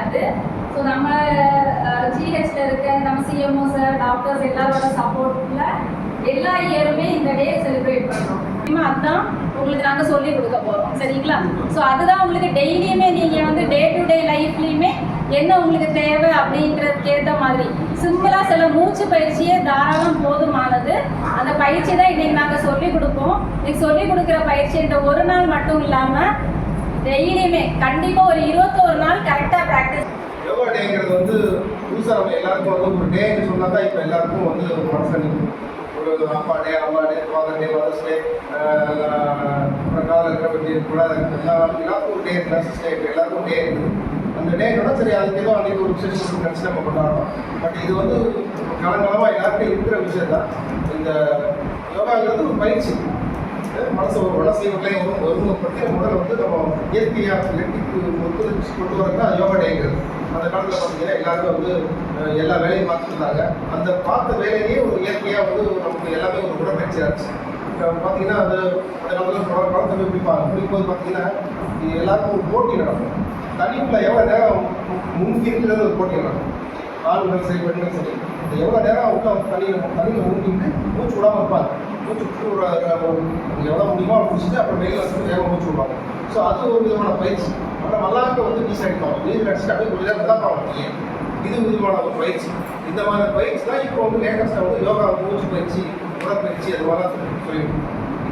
கிடையாது. ஸோ நம்ம ஜிஹெச்ல இருக்க நம்ம சிஎம்ஓ சார் டாக்டர்ஸ் எல்லாரோட சப்போர்ட்ல எல்லா இயருமே இந்த டே செலிப்ரேட் பண்ணுறோம் அதுதான் உங்களுக்கு நாங்கள் சொல்லி கொடுக்க போகிறோம் சரிங்களா? ஸோ அதுதான் உங்களுக்கு டெய்லியுமே நீங்கள் வந்து டே டு டே லைஃப்லையுமே என்ன உங்களுக்கு தேவை அப்படின்றதுக்கேற்ற மாதிரி. சிம்பிளாக சில மூச்சு பயிற்சியே தாராளம் போதுமானது. அந்த பயிற்சி தான் இன்றைக்கி நாங்கள் சொல்லிக் கொடுப்போம். இன்றைக்கி சொல்லி கொடுக்குற பயிற்சி இந்த ஒரு நாள் மட்டும் இல்லாமல் டெய்லியுமே கண்டிப்பா ஒரு இருபத்தோரு நாள் கரெக்டா ப்ராக்டிஸ் யோகா டேங்கிறது வந்து புதுசாக நம்ம எல்லாருக்கும் வந்து ஒரு டேன்னு சொன்னா தான் இப்போ எல்லாருக்கும் வந்து ஒரு மனசு ஒரு அப்பா டே அம்மா டே ஃபாதர் டே மதர்ஸ் டே காதல் இருக்கிற கூட எல்லாருக்கும் ஒரு டே நர்சஸ் டே எல்லாருக்கும் டே இருக்குது அந்த டேனோட சரி அதுக்கு ஏதோ அன்றைக்கி ஒரு விசேஷம் நினச்சி நம்ம கொண்டாடுறோம். பட் இது வந்து காலங்காலமாக எல்லாருக்கும் இருக்கிற விஷயம் தான் இந்த யோகாங்கிறது ஒரு பயிற்சி. மனசு ஒரு மனசைகளை ஒருமுகப்படுத்தி முதல்ல உடலை வந்து நம்ம இயற்கையாக இயற்கைக்கு ஒத்துழைச்சி கொண்டு வரது தான் யோகா டேங்கிறது அந்த காலத்தில் பார்த்தீங்கன்னா எல்லாருமே வந்து எல்லா வேலையும் பார்த்துருந்தாங்க. அந்த பார்த்த வேலையிலேயே ஒரு இயற்கையாக வந்து நமக்கு எல்லாமே ஒரு உடற்பயிற்சி ஆச்சு. இப்போ பார்த்தீங்கன்னா அது அந்த காலத்தில் குளம் பிடிப்பாங்க போய் பார்த்தீங்கன்னா எல்லாருக்கும் ஒரு போட்டி நடக்கும். தனிப்பில் எவ்வளோ நேரம் முங்கி இருக்கிறது ஒரு போட்டி நடக்கும். ஆண்கள் சரி பெண்கள் சரி. எவ்வளோ நேரம் அவங்க தண்ணியில் தண்ணியில் முங்கிட்டு மூச்சு விடாமல் இருப்பாங்க மூச்சு விட்டு ஒரு எவ்வளோ முடியுமோ அவ்வளோ முடிச்சுட்டு அப்புறம் வெளியில் வந்து வேகம் மூச்சு விடுவாங்க ஸோ அது ஒரு விதமான பயிற்சி. ஆனால் மல்லாக்க வந்து நீச்சல் அடிப்பாங்க நீச்சல் அடிச்சுட்டு அப்படியே கொஞ்சம் நேரம் தான் போவாங்க இது விதமான ஒரு பயிற்சி. இந்த மாதிரி பயிற்சி தான் இப்போ வந்து லேட்டஸ்ட்டாக வந்து யோகா மூச்சு பயிற்சி உடற்பயிற்சி அது மாதிரி சொல்லியிருக்கோம்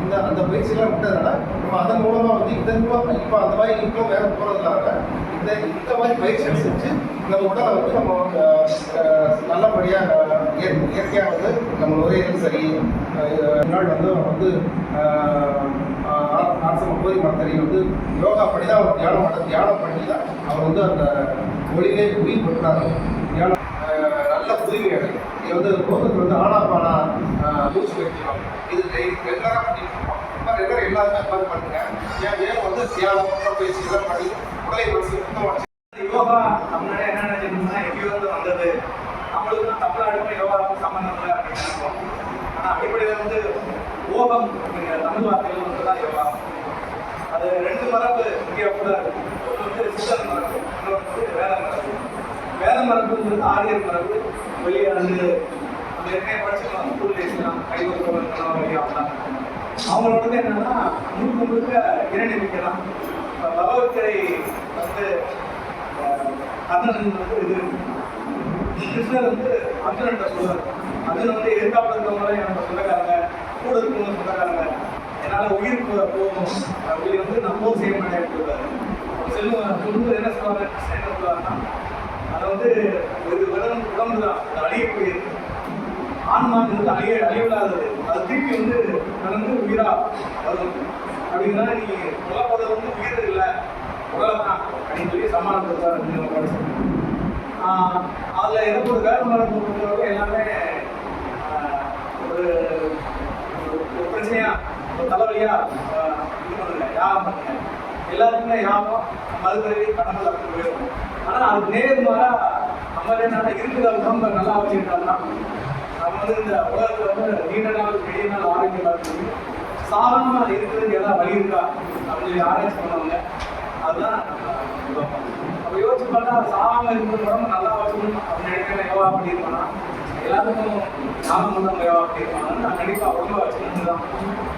இந்த அந்த பயிற்சியெல்லாம் விட்டதுனால நம்ம அதன் மூலமாக வந்து இதன் மூலமாக இப்போ அந்த மாதிரி இன்னும் வேற போகிறதுனால இந்த இந்த மாதிரி பயிற்சிகள் செஞ்சு நம்ம உடலை வந்து நம்ம அஹ், அஹ், நல்லபடியாக இயற்கையாக வந்து நம்ம நுரையீரல் சரி நாள் முன்னாடி வந்து அவர் வந்து ஆசிரம போய் மத்தரி வந்து யோகா பண்ணி தான் அவர் தியானம் பண்ண தியானம் பண்ணி தான் அவர் வந்து அந்த ஒளியிலே உயிர் பெற்றார். தியானம் நல்ல புதுமை அடையும் இது வந்து போகிறது வந்து ஆனா பானா மூச்சு வைக்கலாம் இது ரெகுலராக பண்ணிட்டு இருக்கோம் இப்போ ரெகுலர் எல்லாருமே உட்காந்து பண்ணுங்க ஏன் ஏன் வந்து தியானம் உடற்பயிற்சி இதெல்லாம் பண்ணி உடலை மனசு சுத்தமாக யோகா தமிழ்நாடு என்ன நினைச்சிருந்தோம்னா எங்கேயோ இருந்து வந்தது. நம்மளுக்கு தான் தமிழ்நாடுக்கும் யோகாவுக்கும் சம்மந்தம் இல்லை அப்படின்னு நினைப்போம். ஆனால் அடிப்படையில் வந்து ஓபம் அப்படிங்கிற தமிழ் வார்த்தைகள் வந்து தான் யோகா. அது ரெண்டு மரபு இங்கே கூட இருக்கு. ஒன்று வந்து சித்தர் மரபு இன்னொரு வந்து வேத மரபு. வேத மரபுங்கிறது ஆரியர் மரபு வெளியே வந்து நம்ம ஏற்கனவே படிச்சுக்கலாம் ஸ்கூல் டேஸ்லாம் கைவசம் வழியாக வந்தாங்க அவங்களோடது என்னன்னா முழுக்க முழுக்க இறைநம்பிக்கை தான் பகவத்கரை வந்து அர்ஜுனன் வந்து இது கிருஷ்ணர் வந்து அர்ஜுனன் சொல்லுவார் அர்ஜுன் வந்து எதிர்கால இருக்கவங்கள எனக்கு சொந்தக்காரங்க கூட இருக்கவங்க சொந்தக்காரங்க என்னால் உயிர் போகணும் போகும் அப்படி வந்து நான் செய்ய மாட்டேன் சொல்லுவார் செல்வம் சொல்லும்போது என்ன சொல்லுவாங்க என்ன சொல்லுவாங்கன்னா அதை வந்து ஒரு உடம்பு உடம்பு தான் அழியக்கூடியது ஆன்மாங்கிறது அழிய அழிவில்லாதது அது திருப்பி வந்து நடந்து உயிரா வரும். அப்படின்னா நீ உலகத்தை வந்து உயிர் இல்லை உலகத்தான் அப்படின்னு சொல்லி சமாளப்படுத்தாரு நம்ம படிச்சோம் ஆஹ் அதுல எனக்கு ஒரு வேறு மரம் எல்லாமே ஒரு ஒரு பிரச்சனையா ஒரு தலைவலியா ஆஹ் இது பண்ணுங்க யாகம் எல்லாருக்குமே யாகம் மறுபிறவி கடவுள் அப்படி போயிடும். ஆனா அது நேர்மாறா நம்ம என்ன இருக்கிற உடம்ப நல்லா வச்சுக்கிட்டோம்னா வந்து இந்த உலகத்துல வந்து நீண்ட நாள் பெரிய நாள் ஆரோக்கியமா இருக்கு சாதாரணமா இருக்கிறதுக்கு எதாவது வழி இருக்கா? அப்படின்னு சொல்லி ஆராய்ச்சி பண்ணுவாங்க. அதுதான் நம்ம அப்ப யோசிச்சு பார்த்தா சாகாம இருக்கிற உடம்பு நல்லா வச்சுக்கணும். அப்படின்னு நினைக்கிற யோகா பண்ணியிருப்பானா எல்லாத்துக்கும் நாம வந்து நம்ம யோகா பண்ணியிருப்பாங்க நான் கண்டிப்பா உடம்பு வச்சுக்கணும் தான்.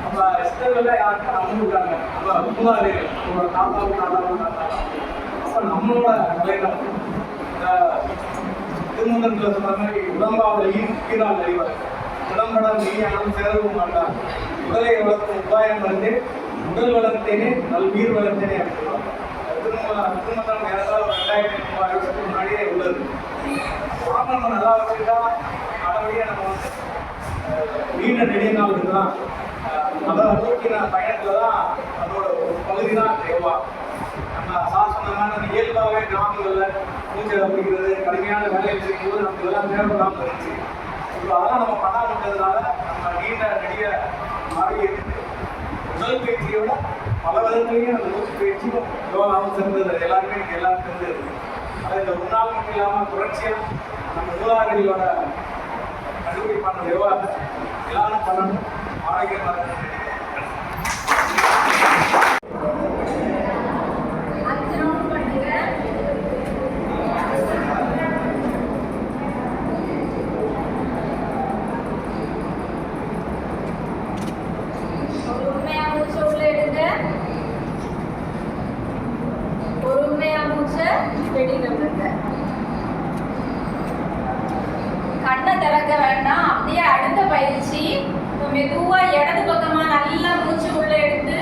நம்ம சித்தர்கள்ல யாருக்கும் நம்ம இருக்காங்க நம்ம மூதாதைகள் நம்மளோட தாத்தாவும் தாத்தாவும் தாத்தாவும். அப்ப நம்மளோட நிலையில இந்த சொன்ன மாதிரி உடம்பாவில் ஈரால் அறிவார் உடம்பட மெய்யானம் சேரவும் மாட்டார் உடலை வளர்க்கும் உபாயம் வந்து உடல் வளர்த்தேனே நல் உயிர் வளர்த்தேனே அப்படின்னா திருமணம் ஏதாவது ரெண்டாயிரத்தி மூவாயிரம் வருஷத்துக்கு முன்னாடியே உள்ளது. உடம்பு நம்ம நல்லா வச்சுக்கிட்டா நல்லபடியாக நம்ம வந்து நீண்ட நெடிய நாள் இருக்கலாம். அதை நோக்கின பயணத்துல தான் அதோட ஒரு பகுதி தான் தேவா. நம்ம சாசனமான இயல்பாகவே கிராமங்கள்ல மூச்சை அப்படிங்கிறது கடுமையான வேலைகள் செய்யும்போது நமக்கு இதெல்லாம் தேவைப்படாமல் இருந்துச்சு இப்போ அதெல்லாம் நம்ம பண்ணாம விட்டதுனால நம்ம நீண்ட நடிக ஆரோக்கியத்துக்கு முதல் பயிற்சியோட பல விதத்துலையும் அந்த மூச்சு பயிற்சியும் யோகாவும் சிறந்தது. எல்லாருமே எனக்கு எல்லாரும் தெரிஞ்சது. அது இந்த ஒரு மட்டும் இல்லாமல் தொடர்ச்சியாக நம்ம மூலாதாரிகளோட கண்டுபிடிப்பான யோகா எல்லாரும் பண்ணணும். ஆரோக்கியமாக வெடி நம்மளுக்கு கண்ணை திறக்க வேண்டாம் அப்படியே அடுத்த பயிற்சி. மெதுவா இடது பக்கமா நல்லா மூச்சு உள்ள எடுத்து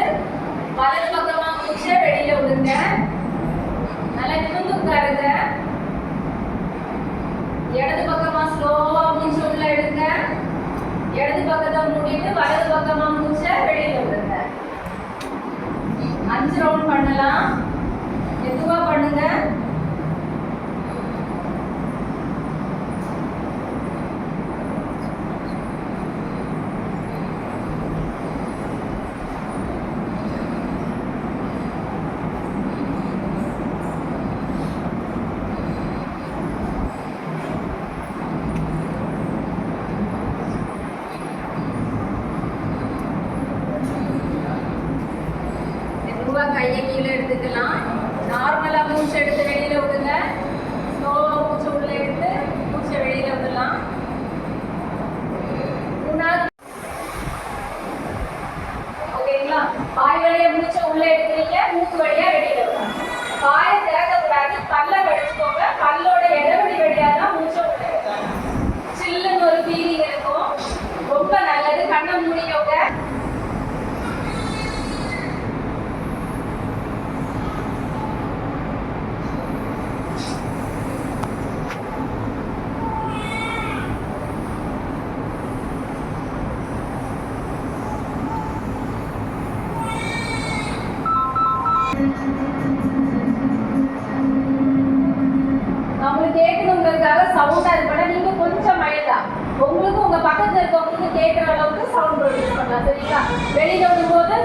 வலது பக்கமா மூச்சை வெளியில விடுங்க. நல்லா நிமிந்து உட்காருங்க. இடது பக்கமா ஸ்லோவா மூச்சு உள்ள எடுங்க. இடது பக்கத்தை மூடிட்டு வலது பக்கமா மூச்சை வெளியில விடுங்க. அஞ்சு ரவுண்ட் பண்ணலாம். எடுத்துக்கலாம் வெளியில் போது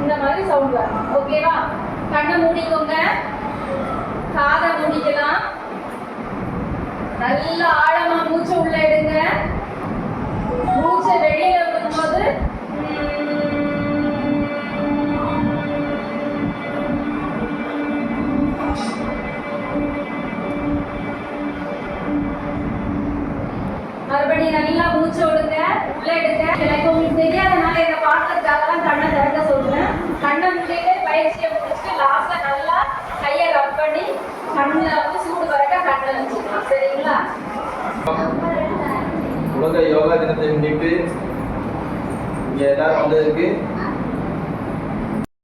இந்த மாதிரி சவுண்ட் வரும். ஓகேவா கண்ணை மூடிக்கோங்க. காதை மூடிக்கலாம். நல்லா ஆழமா மூச்சு உள்ள எடுங்க. மூச்சை வெளியில கண்ணில் வந்து சூடு வரட்டா கண்ணில் வச்சுக்கலாம் சரிங்களா? உலக யோகா தினத்தை முன்னிட்டு இங்கே எல்லாரும் வந்ததுக்கு